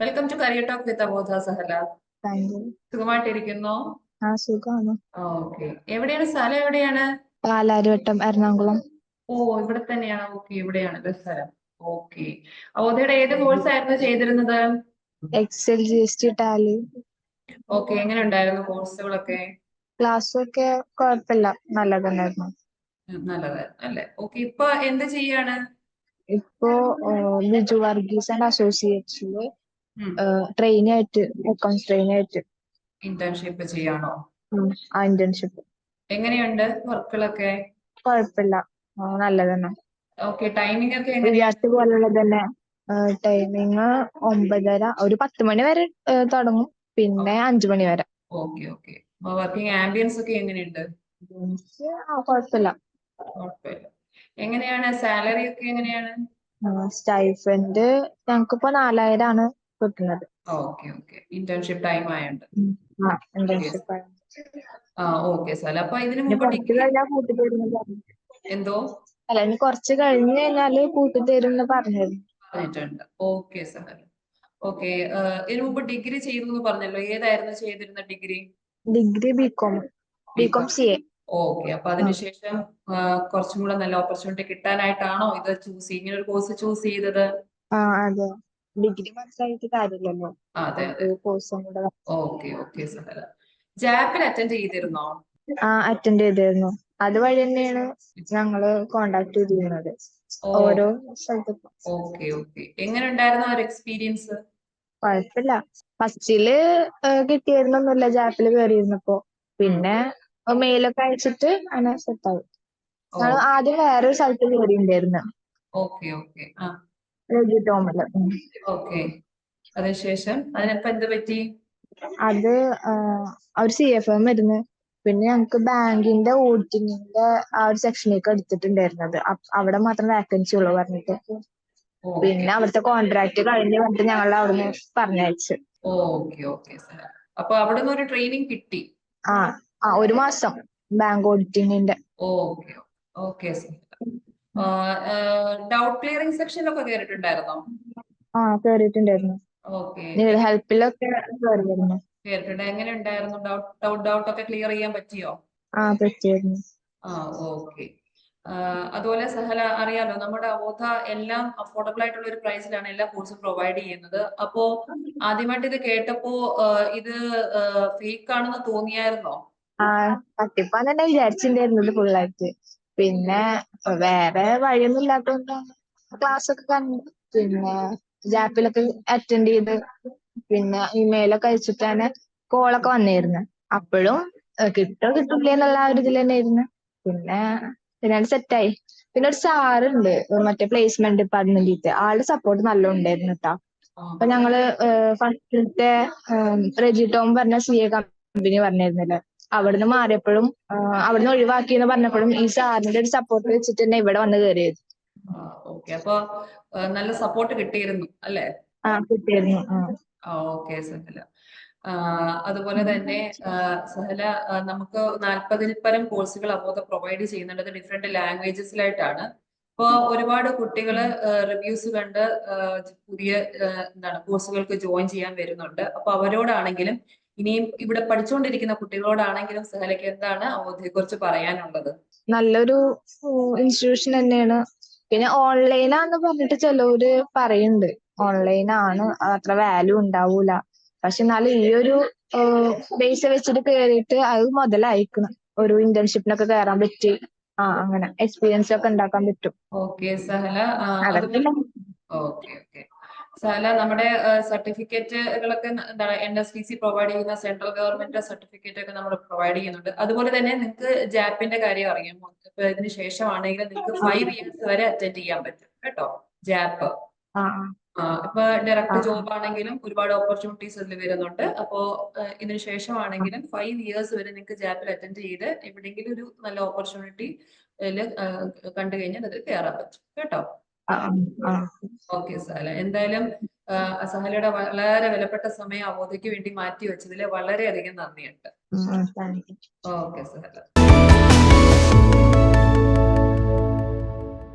Welcome to career talk with അബോധ Sahala സുഖമായിട്ടിരിക്കുന്നു? ആ സുഖമാണ്. ഓക്കെ എവിടെയാണ്? സ്ഥലം എവിടെയാണ്? പാലാരിവട്ടം എറണാകുളം. ഓ ഇവിടെ തന്നെയാണ്? ഓക്കെ ഇവിടെയാണ് സ്ഥലം. ഓക്കെ അബോധയുടെ ഏത് കോഴ്സ് ആയിരുന്നു ചെയ്തിരുന്നത്? Excel G S T Tally okay എങ്ങനെ ഉണ്ടായിരുന്നു കോഴ്സുകളൊക്കെ ക്ലാസ്സൊക്കെ ഒക്കെ കുഴപ്പമില്ല നല്ലതന്നായിരുന്നു നല്ലതായിരുന്നു അല്ലെ? ഓക്കെ ഇപ്പൊ എന്ത് ചെയ്യാണ്? ഇപ്പോ ബിജു വർഗീസ് ആൻഡ് അസോസിയേറ്റ്സിൽ ട്രെയിനി ആയിട്ട് അക്കൗണ്ട്സ് ട്രെയിനി ആയിട്ട് ഇന്റേൺഷിപ്പ് ചെയ്യാണോ ആ ഇന്റേൺഷിപ്പ് എങ്ങനെയുണ്ട് വർക്കുകളൊക്കെ? കുഴപ്പമില്ല നല്ലതന്നെ. ഓക്കെ ടൈമിംഗ് ഒക്കെ വിദ്യാർത്ഥി പോലുള്ള തന്നെ. ടൈമിങ് ഒമ്പതര ഒരു പത്ത് മണി വരെ തുടങ്ങും. പിന്നെ അഞ്ചു മണി വരെ. ഓക്കെ ഓക്കെ വർക്കിംഗ് ആംബിയൻസ് ഒക്കെ എങ്ങനെയുണ്ട്? കുഴപ്പമില്ല എങ്ങനെയാണ്? സാലറി ഒക്കെ എങ്ങനെയാണ്? സ്റ്റൈഫൻഡ് ഞങ്ങൾക്കിപ്പോ നാലായിരം ആണ് കിട്ടുന്നത് ഓക്കെ ഓക്കെ. ഇന്റേൺഷിപ്പ് ടൈം ആയുണ്ട്. ഇന്റേൺഷിപ്പ് ആ ഓക്കെ സാർ അപ്പൊ ഇതിനു മുമ്പ് എന്തോ? അല്ല ഇനി കുറച്ച് കഴിഞ്ഞ് കഴിഞ്ഞാൽ കൂട്ടി തരും എന്ന് പറഞ്ഞിട്ടുണ്ട്. ഓക്കെ സാർ ഓക്കെ ഇതിനു മുമ്പ് ഡിഗ്രി ചെയ്തു പറഞ്ഞല്ലോ. ഏതായിരുന്നു ചെയ്തിരുന്ന degree? Degree BCom. BCom C A. Okay അപ്പൊ അതിനുശേഷം കുറച്ചും കൂടെ നല്ല ഓപ്പർച്യൂണിറ്റി കിട്ടാനായിട്ടാണോ ഇത് ചൂസ് ഇങ്ങനെ ഒരു കോഴ്സ് ചൂസ് ചെയ്തത്? ആ അതെ. ഡിഗ്രി മനസ്സിലായിട്ട് കാര്യമില്ലല്ലോ. അതെ കോഴ്സും കൂടെ ഓക്കെ ഓക്കെ ജാപ്പിൽ അറ്റൻഡ് ചെയ്തിരുന്നോ? ആ അറ്റൻഡ് ചെയ്തിരുന്നു. അതുവഴി തന്നെയാണ് ഞങ്ങൾ കോണ്ടാക്ട് ചെയ്തിരുന്നത്. ഓരോ സ്ഥലത്തും ഓക്കെ ഓക്കെ. എങ്ങനെ ഉണ്ടായിരുന്നു ഒരു എക്സ്പീരിയൻസ് കുഴപ്പമില്ല. ഫസ്റ്റിൽ കിട്ടിയിരുന്നൊന്നുമില്ല ജാപ്പിൽ കയറിയിരുന്നപ്പോ പിന്നെ മെയിലൊക്കെ അയച്ചിട്ട് അങ്ങനെ സെറ്റായി ആദ്യം വേറൊരു സ്ഥലത്ത് കയറിയിട്ടുണ്ടായിരുന്നു ഓക്കെ ഓക്കെ. ആ റെജി ടോമിൽ ഉം. ഓക്കെ. അതിനുശേഷം അതിനപ്പോ എന്ത് പറ്റി? അത് ഒരു സി എഫ് എം വരുന്നു പിന്നെ ഞങ്ങക്ക് ബാങ്കിന്റെ ഓഡിറ്റിങ്ങിന്റെ ആ ഒരു സെക്ഷനിലേക്ക് എടുത്തിട്ടുണ്ടായിരുന്നത്. അവിടെ മാത്രം വേക്കൻസി ഉള്ളു പറഞ്ഞിട്ട്. പിന്നെ അവിടുത്തെ കോൺട്രാക്ട് കഴിഞ്ഞ് വന്നിട്ട് ഞങ്ങൾ അവിടുന്ന് പറഞ്ഞയച്ചു. Okay okay sir. അപ്പൊ അവിടെ നിന്ന് ഒരു ട്രെയിനിങ് കിട്ടി. ആ ആ ഒരു മാസം bank ഓഡിറ്റിങ്ങിന്റെ okay okay sir. Doubt clearing സെക്ഷനിലൊക്കെ കയറിയിട്ടുണ്ടായിരുന്നോ ആ കേറിയിട്ടുണ്ടായിരുന്നു. ഓക്കെ. ഹെൽപ്പിലൊക്കെ കേറിയിരുന്നു. കേറിയിട്ടുണ്ട്. എങ്ങനെ ഉണ്ടായിരുന്നു ഡൗട്ട് ഡൗട്ട് ഡൗട്ട് ഒക്കെ ക്ലിയർ ചെയ്യാൻ പറ്റിയോ? ആ പറ്റിയായിരുന്നു ആ ഓക്കെ. അതുപോലെ സഹല അറിയാലോ നമ്മുടെ അവോധ എല്ലാം അഫോർഡബിൾ ആയിട്ടുള്ള ഒരു പ്രൈസിലാണ് എല്ലാ കോഴ്സും പ്രൊവൈഡ് ചെയ്യുന്നത്. അപ്പോ ആദ്യമായിട്ട് ഇത് കേട്ടപ്പോ ഇത് ഫേക്ക് ആണെന്ന് തോന്നിയായിരുന്നോ? ആ തട്ടിപ്പാന്ന് വിചാരിച്ചിട്ടുണ്ടായിരുന്നത് ഫുള്ളായിട്ട് പിന്നെ വേറെ വഴിയൊന്നും ഇല്ലാത്തതുകൊണ്ടാണ് ക്ലാസ് ഒക്കെ കണ്ടു പിന്നെ ജാപ്പിലൊക്കെ അറ്റൻഡ് ചെയ്ത് പിന്നെ ഇമെയിലൊക്കെ അയച്ചിട്ടാണ് കോളൊക്കെ വന്നിരുന്നു. അപ്പോഴും കിട്ടോ കിട്ടില്ല എന്നുള്ള ഒരു ഇതിൽ തന്നെ ആയിരുന്നു. പിന്നെ പിന്നെ സെറ്റായി പിന്നെ ഒരു സാറുണ്ട് മറ്റേ പ്ലേസ്മെന്റ് ഡിപ്പാർട്ട്മെന്റിലത്തെ ആളുടെ സപ്പോർട്ട് നല്ല ഉണ്ടായിരുന്നു കേട്ടോ അപ്പൊ ഞങ്ങൾ ഫസ്റ്റത്തെ റെജി ടോം പറഞ്ഞ സി എ കമ്പനി പറഞ്ഞിരുന്നില്ല. അവിടുന്ന് മാറിയപ്പോഴും അവിടുന്ന് ഒഴിവാക്കി എന്ന് പറഞ്ഞപ്പോഴും ഈ സാറിന്റെ ഒരു സപ്പോർട്ട് വെച്ചിട്ട് തന്നെ ഇവിടെ വന്ന് കയറിയത്. ഓക്കെ. അപ്പൊ നല്ല സപ്പോർട്ട് കിട്ടിയിരുന്നു അല്ലേ? ആ കിട്ടിയിരുന്നു. ആ. ഓക്കെ സഹല. അതുപോലെ തന്നെ സഹല നമുക്ക് നാൽപ്പതിൽ പരം കോഴ്സുകൾ അബോധ പ്രൊവൈഡ് ചെയ്യുന്നുണ്ട്. ഡിഫറെന്റ് ലാംഗ്വേജസിലായിട്ടാണ് ഇപ്പൊ ഒരുപാട് കുട്ടികൾ റിവ്യൂസ് കണ്ട് പുതിയ എന്താണ് കോഴ്സുകൾക്ക് ജോയിൻ ചെയ്യാൻ വരുന്നുണ്ട്. അപ്പൊ അവരോടാണെങ്കിലും ഇനിയും ഇവിടെ പഠിച്ചുകൊണ്ടിരിക്കുന്ന കുട്ടികളോടാണെങ്കിലും സഹലയ്ക്ക് എന്താണ് അവധിയെ കുറിച്ച് പറയാനുള്ളത്? നല്ലൊരു ഇൻസ്റ്റിറ്റ്യൂഷൻ തന്നെയാണ്. പിന്നെ ഓൺലൈനാന്ന് പറഞ്ഞിട്ട് ചിലവര് പറയുന്നുണ്ട് ഓൺലൈൻ ആണ് അത്ര വാല്യൂ ഉണ്ടാവൂല. പക്ഷെ എന്നാലും ഈ ഒരു ബേസ് വെച്ചിട്ട് കയറിയിട്ട് അത് മുതലായിക്കണം. ഒരു ഇന്റേൺഷിപ്പിനൊക്കെ കയറാൻ പറ്റി. ആ അങ്ങനെ. എക്സ്പീരിയൻസ് ഒക്കെ ഉണ്ടാക്കാൻ പറ്റും. Okay Sahala. Okay okay. Sahala നമ്മുടെ സർട്ടിഫിക്കറ്റുകളൊക്കെ എന്താണ് N S D C provide ചെയ്യുന്ന സെൻട്രൽ ഗവൺമെന്റ് സർട്ടിഫിക്കറ്റ് ഒക്കെ നമ്മൾ പ്രൊവൈഡ് ചെയ്യുന്നുണ്ട്. അതുപോലെ തന്നെ നിങ്ങൾക്ക് ജാപ്പിന്റെ കാര്യം അറിയാമോ ഇപ്പൊ ഇതിന് ശേഷമാണെങ്കിൽ നിങ്ങൾക്ക് ഫൈവ് ഇയേഴ്സ് വരെ അറ്റൻഡ് ചെയ്യാൻ പറ്റും കേട്ടോ ജാപ്പ്. ഇപ്പൊ ഡയറക്ട്. ജോബ് ആണെങ്കിലും ഒരുപാട് ഓപ്പർച്യൂണിറ്റീസ് അതിൽ വരുന്നുണ്ട്. അപ്പോ ഇതിനു ശേഷമാണെങ്കിലും ഫൈവ് ഇയേഴ്സ് വരെ നിങ്ങൾക്ക് ജാപ്പിൽ അറ്റൻഡ് ചെയ്ത് എവിടെയെങ്കിലും ഒരു നല്ല ഓപ്പർച്യൂണിറ്റി കണ്ടു കഴിഞ്ഞാൽ അത് കയറാൻ പറ്റും. കേട്ടോ? ഓക്കെ സഹല എന്തായാലും സഹലയുടെ വളരെ വിലപ്പെട്ട സമയം അവോധയ്ക്ക് വേണ്ടി മാറ്റി വെച്ചതിൽ വളരെയധികം നന്ദിയുണ്ട്. ഓക്കെ സഹല